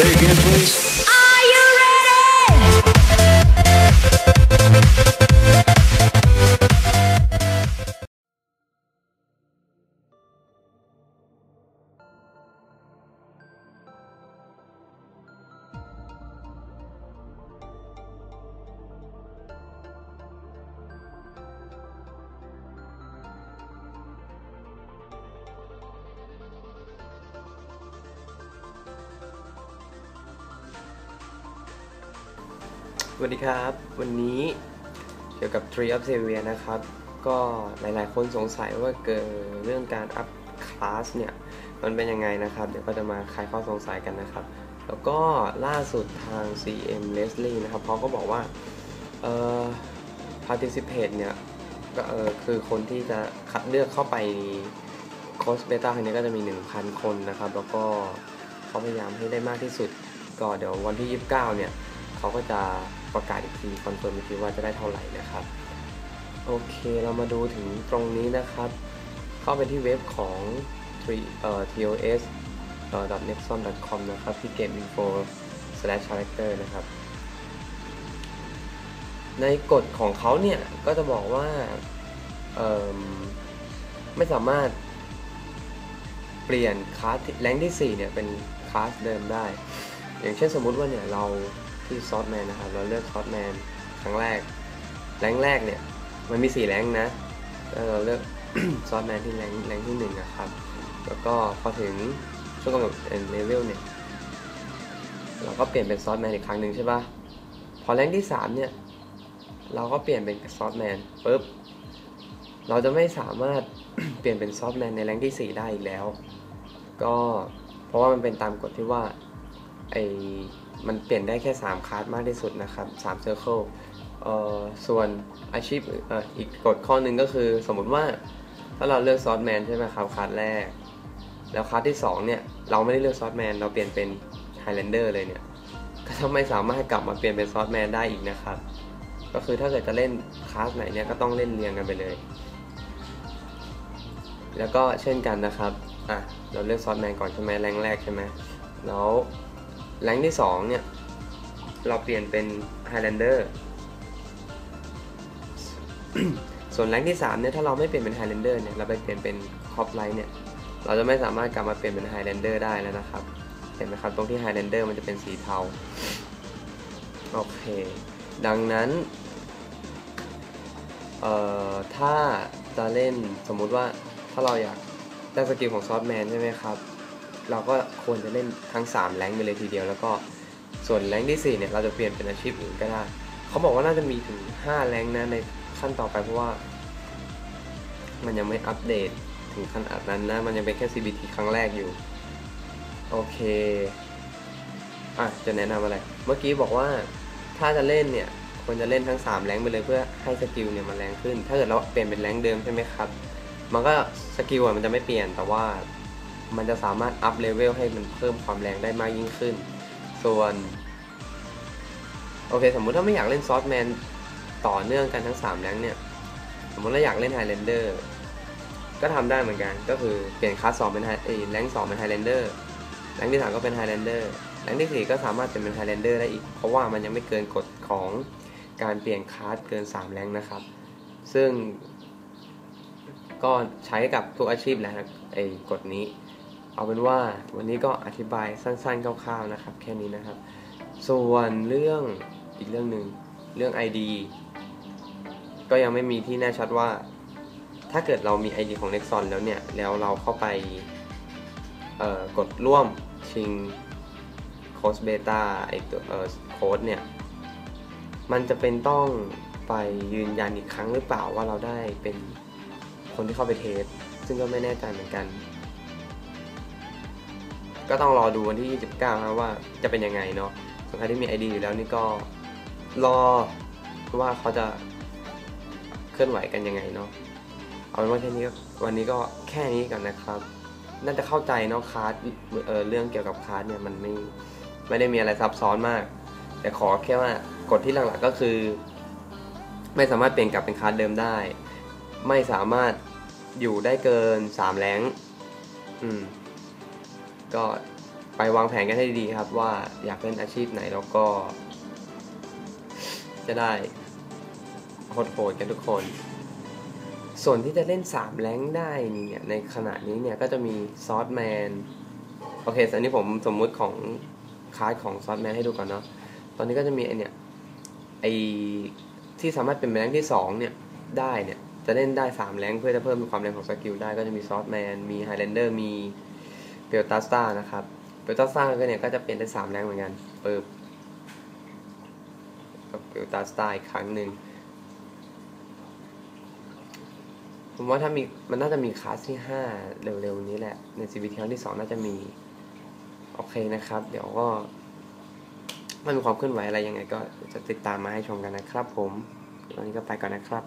Say again, please. วัสดีครับ วันนี้เกี่ยวกับ Tree of Xavier นะครับ ก็หลายๆ คนสงสัยว่าเกิดเรื่องการอัพคลาสเนี่ย มันเป็นยังไงนะครับ เดี๋ยวก็จะมาคลายข้อสงสัยกันนะครับ แล้วก็ล่าสุดทาง CM Leslie นะครับเขาก็บอกว่า เอ่อ participate เนี่ย ก็เออคือคนที่จะคัดเลือกเข้าไปโค้ชเบต้าครั้งนี้ก็จะมี 1,000 คนนะครับ แล้วก็เขาพยายามให้ได้มากที่สุด ก็เดี๋ยววันที่ 29 เนี่ยเขาก็จะ ประกาศอีกทีคอนเฟิร์มอีกทีว่าจะได้เท่าไหร่นะครับ โอเคเรามาดูถึงตรงนี้นะครับ เข้าไปที่เว็บของ TOS nexon com นะครับ ที่ game info slash character นะครับ ในกฎของเขาเนี่ย ก็จะบอกว่าไม่สามารถเปลี่ยนคลาสแรงที่ 4 เนี่ย เป็นคลาสเดิมได้ อย่างเช่นสมมุติว่าเนี่ย เรา ที่ซอสแมนนะครับ เราเลือกซอสแมนครั้งแรก แรงแรกเนี่ย มันมี4แรงนะแล้วเราเลือกซอสแมนที่แรงแรงที่1นะครับ แล้วก็พอถึงช่วงกำหนดเลเวลเนี่ย เราก็เปลี่ยนเป็นซอสแมนอีกครั้งหนึ่งใช่ปะพอแรงที่ 3 เนี่ย เราก็เปลี่ยนเป็นซอสแมนปุ๊บ เราจะไม่สามารถเปลี่ยนเป็นซอฟแมนในแรงที่ 4 ได้อีกแล้ว ก็เพราะว่ามันเป็นตามกฎที่ว่าไอ มันเปลี่ยนได้แค่ 3คลาสมากที่สุดนะครับ3 Circle เอ่อส่วนอาชีพอ,อ,อีกกฎข้อหนึ่งก็คือสมมติว่าถ้าเราเลือกซอฟต์แมนใช่ไหมครับคลาสแรก แล้วคลาสที่2เนี่ยเราไม่ได้เลือกซอฟต์แมนเราเปลี่ยนเป็นไฮแลนเดอร์เลยเนี่ยก็จะไม่สามารถกลับมาเปลี่ยนเป็นซอฟต์แมนได้อีกนะครับ ก็คือถ้าเกิดจะเล่นคลาสไหนเนี่ยก็ต้องเล่นเรียงกันไปเลย แล้วก็เช่นกันนะครับอะเราเลือกซอสแมนก่อนใช่ไหมแรงแรกใช่ไหมแล้ว แรงที่ 2 เนี่ย เราเปลี่ยนเป็นไฮแลนเดอร์ส่วนแรงที่ 3 เนี่ย ถ้าเราไม่เปลี่ยนเป็นไฮแลนเดอร์เนี่ย เราไปเปลี่ยนเป็นคอปไลท์เนี่ย เราจะไม่สามารถกลับมาเปลี่ยนเป็นไฮแลนเดอร์ได้แล้วนะครับ เห็นไหมครับ ตรงที่ไฮแลนเดอร์มันจะเป็นสีเทา โอเค ดังนั้น เอ่อ ถ้าจะเล่นสมมุติว่าถ้าเราอยากได้สกิลของซอสแมนใช่ไหมครับ เราก็ควรจะเล่นทั้ง 3 แรงไปเลยทีเดียว แล้วก็ส่วนแรงที่4เนี่ยเราจะเปลี่ยนเป็นอาชีพอื่นก็ได้เขาบอกว่าน่าจะมีถึง 5 แรงนะในขั้นต่อไปเพราะว่า มันยังไม่อัปเดตถึงขนาดนั้นนะ มันยังเป็นแค่ CBT ครั้งแรกอยู่ โอเค อะ จะแนะนำอะไร เมื่อกี้บอกว่าถ้าจะเล่นเนี่ยควรจะเล่นทั้ง 3 แรงไปเลยเพื่อให้สกิลเนี่ยมันแรงขึ้น ถ้าเกิดเราเปลี่ยนเป็นแรงเดิมใช่ไหมครับ มันก็สกิลอะมันจะไม่เปลี่ยนแต่ว่า มันจะสามารถอัพเลเวลให้มันเพิ่มความแรงได้มากยิ่งขึ้น ส่วน โอเค สมมุติถ้าไม่อยากเล่นซอสแมนต่อเนื่องกันทั้ง 3 แรงเนี่ย สมมติเราอยากเล่นไฮแลนเดอร์ก็ทำได้เหมือนกันก็คือเปลี่ยนคลาสสองเป็นไฮแรงสองเป็นไฮแลนเดอร์แรงที่สามก็เป็นไฮแลนเดอร์แรงที่สี่ก็สามารถเปลี่ยนเป็นไฮแลนเดอร์ได้อีก เพราะว่ามันยังไม่เกินกฎของการเปลี่ยนคลาสเกิน 3 แรงนะครับ ซึ่งก็ใช้กับทุกอาชีพแหละครับไอ้กฎนี้ เอาเป็นว่าวันนี้ก็อธิบายสั้นๆคร่าวๆนะครับ แค่นี้นะครับ ส่วนเรื่องอีกเรื่องหนึ่งเรื่อง ID ก็ยังไม่มีที่แน่ชัดว่า ถ้าเกิดเรามี ID ของ Nexon แล้วเนี่ย แล้วเราเข้าไปกดร่วมชิงโค้ดเบต้าไอตัวโค้ดเนี่ย มันจะเป็นต้องไปยืนยันอีกครั้งหรือเปล่าว่าเราได้เป็นคนที่เข้าไปเทส ซึ่งก็ไม่แน่ใจเหมือนกัน ก็ต้องรอดูวันที่ 29นะว่าจะเป็นยังไงเนาะส่วนใครที่มี ID อยู่แล้วนี่ก็รอว่าเขาจะเคลื่อนไหวกันยังไงเนาะเอาเป็นว่าแค่นี้ก็วันนี้ก็แค่นี้ก่อนนะครับ น่าจะเข้าใจเนาะคาร์ดเออเรื่องเกี่ยวกับคาร์ดเนี่ยมันไม่ไม่ได้มีอะไรซับซ้อนมาก แต่ขอแค่ว่ากฎที่หลักๆก็คือ ไม่สามารถเปลี่ยนกลับเป็นคาร์ดเดิมได้ ไม่สามารถอยู่ได้เกิน3แรงอืม ก็ไปวางแผนกันให้ดีครับว่าอยากเล่นอาชีพไหนแล้วก็ จะได้โหดๆกันทุกคน ส่วนที่จะเล่น 3 แรงได้เนี่ยในขณะนี้เนี่ยก็จะมีซอสแมนโอเคอันนี้ผมสมมุติของคลาสของซอสแมนให้ดูก่อนเนาะตอนนี้ก็จะมีไอเนี่ยไอที่สามารถเป็นแรงที่ 2 เนี่ยได้เนี่ยจะเล่นได้ 3 แรงเพื่อจะเพิ่มความแรงของสกิลได้ก็จะมีซอสแมนมีไฮแลนเดอร์มี เปลตาสตานะครับเปลตาสตาก็เนี่ยก็จะเปลี่ยนได้3แรงเหมือนกันเปิบกับเปลตาสตาอีกครั้งหนึ่งผมว่าถ้ามีมันน่าจะมีคลาสที่5เร็วๆนี้แหละ ในซีบีทีครั้งที่2น่าจะมีโอเคนะครับ เดี๋ยวก็มันมีความเคลื่อนไหวอะไรยังไงก็จะติดตามมาให้ชมกันนะครับผมวันนี้ก็ไปก่อนนะครับ